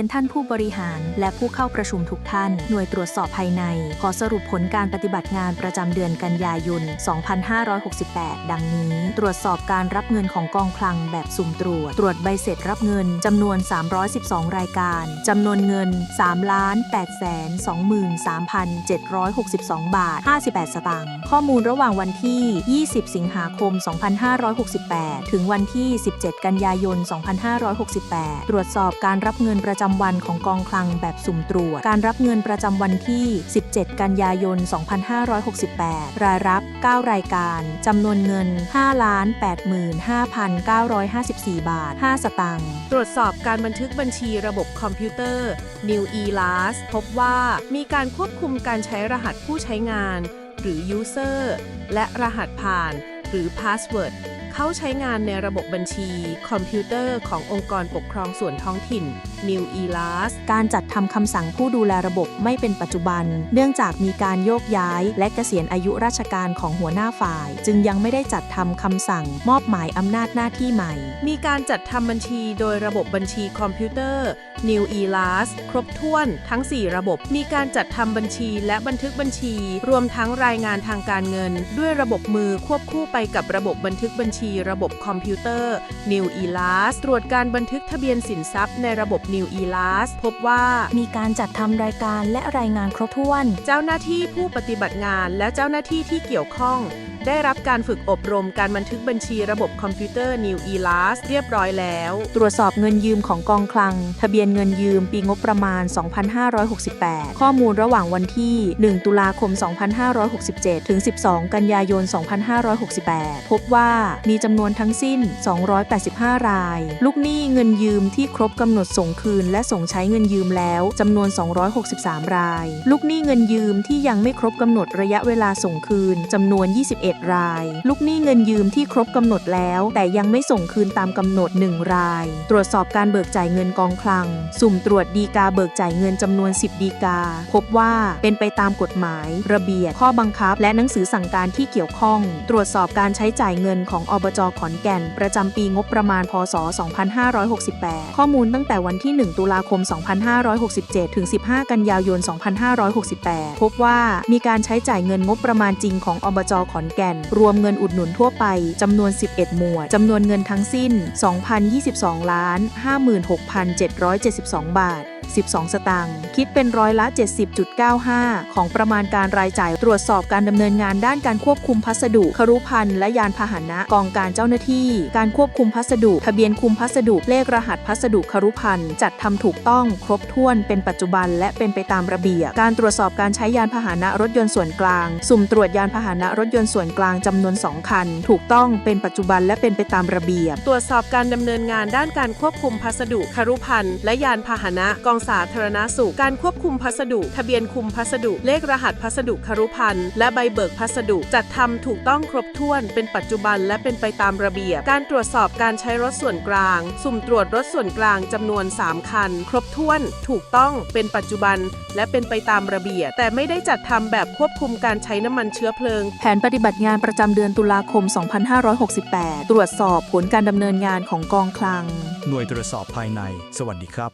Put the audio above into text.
ยนท่านผู้บริหาร และผู้เข้าประชุมทุกท่าน หน่วยตรวจสอบภายใน ขอสรุปผลการปฏิบัติงานประจำเดือนกันยายน 2568 ดังนี้ ตรวจสอบการรับเงินของกองคลังแบบสุ่มตรวจ ตรวจใบเสร็จรับเงินจำนวน 312 รายการจำนวนเงิน3 8 2 3 7 6 2 บาท 58 สตางค์ข้อมูลระหว่างวันที่ 20 สิงหาคม 2568 ถึงวันที่ 17 กันยายน 2568 ตรวจสอบการรับเงินประจำวันของกองคลังแบบสุ่มตรวจ การรับเงินประจำวันที่ 17 กันยายน 2568 รายรับ 9 รายการ จำนวนเงิน 5,85,954 บาท 5 สตางค์ ตรวจสอบการบันทึกบัญชีระบบคอมพิวเตอร์ New e l a s พบว่ามีการควบคุมการใช้รหัสผู้ใช้งาน หรือ User และรหัสผ่าน หรือ Password เข้าใช้งานในระบบบัญชี คอมพิวเตอร์ขององค์กรปกครองส่วนท้องถิ่น New ELAS การจัดทำคำสั่งผู้ดูแลระบบไม่เป็นปัจจุบัน เนื่องจากมีการโยกย้ายและเกษียณอายุราชการของหัวหน้าฝ่าย จึงยังไม่ได้จัดทำคำสั่งมอบหมายอำนาจหน้าที่ใหม่ มีการจัดทำบัญชีโดยระบบบัญชีคอมพิวเตอร์ New ELAS ครบถ้วนทั้ง 4 ระบบ มีการจัดทำบัญชีและบันทึกบัญชี รวมทั้งรายงานทางการเงิน ด้วยระบบมือควบคู่ไปกับระบบบันทึกบัญชีระบบคอมพิวเตอร์ New ELAS ตรวจการบันทึกทะเบียนสินทรัพย์ในระบบ New ELAS พบว่า มีการจัดทำรายการและรายงานครบถ้วน เจ้าหน้าที่ผู้ปฏิบัติงานและเจ้าหน้าที่ที่เกี่ยวข้องได้รับการฝึกอบรมการบันทึกบัญชีระบบคอมพิวเตอร์ New e l a s เรียบร้อยแล้ว ตรวจสอบเงินยืมของกองคลัง ทะเบียนเงินยืมปีงบประมาณ 2568 ข้อมูลระหว่างวันที่ 1 ตุลาคม 2567 ถึง 12 กันยายน 2568 พบว่ามีจำนวนทั้งสิ้น 285 ราย ลูกหนี้เงินยืมที่ครบกำหนดส่งคืน และส่งใช้เงินยืมแล้วจำนวน 263 ราย ลูกหนี้เงินยืมที่ยังไม่ครบกำหนดระยะเวลาส่งคืนจำนวน 21ราย ลูกหนี้เงินยืมที่ครบกำหนดแล้ว แต่ยังไม่ส่งคืนตามกำหนด 1 ราย ตรวจสอบการเบิกจ่ายเงินกองคลัง สุ่มตรวจดีกาเบิกจ่ายเงินจำนวน 10 ดีกา พบว่าเป็นไปตามกฎหมาย ระเบียบข้อบังคับ และหนังสือสั่งการที่เกี่ยวข้อง ตรวจสอบการใช้จ่ายเงินของอบจขอนแก่น ประจำปีงบประมาณพศ 2568 ข้อมูลตั้งแต่วันที่ 1 ตุลาคม 2567 ถึง 15 กันยายน 2568 พบว่ามีการใช้จ่ายเงินงบประมาณจริงของอบจขอนแก่นรวมเงินอุดหนุนทั่วไปจำนวน 11 หมวดจำนวนเงินทั้งสิ้น 2,022 ล้าน 56,772 บาท 12 สตางค์ คิดเป็นร้อยละ 70.95 ของประมาณการรายจ่ายตรวจสอบการดำเนินงานด้านการควบคุมพัสดุ ครุพันธ์และยานพาหนะกองการเจ้าหน้าที่ การควบคุมพัสดุ ทะเบียนคุมพัสดุ เลขรหัสพัสดุครุพันธ์จัดทำถูกต้อง ครบถ้วน เป็นปัจจุบัน และเป็นไปตามระเบียบ การตรวจสอบการใช้ยานพาหนะรถยนต์ส่วนกลาง สุ่มตรวจยานพาหนะรถยนต์ส่วนกลางจำนวน 2 คัน ถูกต้อง เป็นปัจจุบัน และเป็นไปตามระเบียบ ตรวจสอบการดำเนินงานด้านการควบคุมพัสดุคารุพันธ์และยานพาหนะกองสาธารณสุข การควบคุมพัสดุ ทะเบียนคุมพัสดุ เลขรหัสพัสดุคารุพันธ์ และใบเบิกพัสดุ จัดทำถูกต้องครบถ้วน เป็นปัจจุบันและเป็นไปตามระเบียบ การตรวจสอบการใช้รถส่วนกลาง สุ่มตรวจรถส่วนกลางจำนวน 3 คัน ครบถ้วน ถูกต้อง เป็นปัจจุบัน และเป็นไปตามระเบียบ แต่ไม่ได้จัดทำแบบควบคุมการใช้น้ำมันเชื้อเพลิง แผนปฏิบัติงานประจำเดือนตุลาคม 2568 ตรวจสอบผลการดำเนินงานของกองคลัง หน่วยตรวจสอบภายใน สวัสดีครับ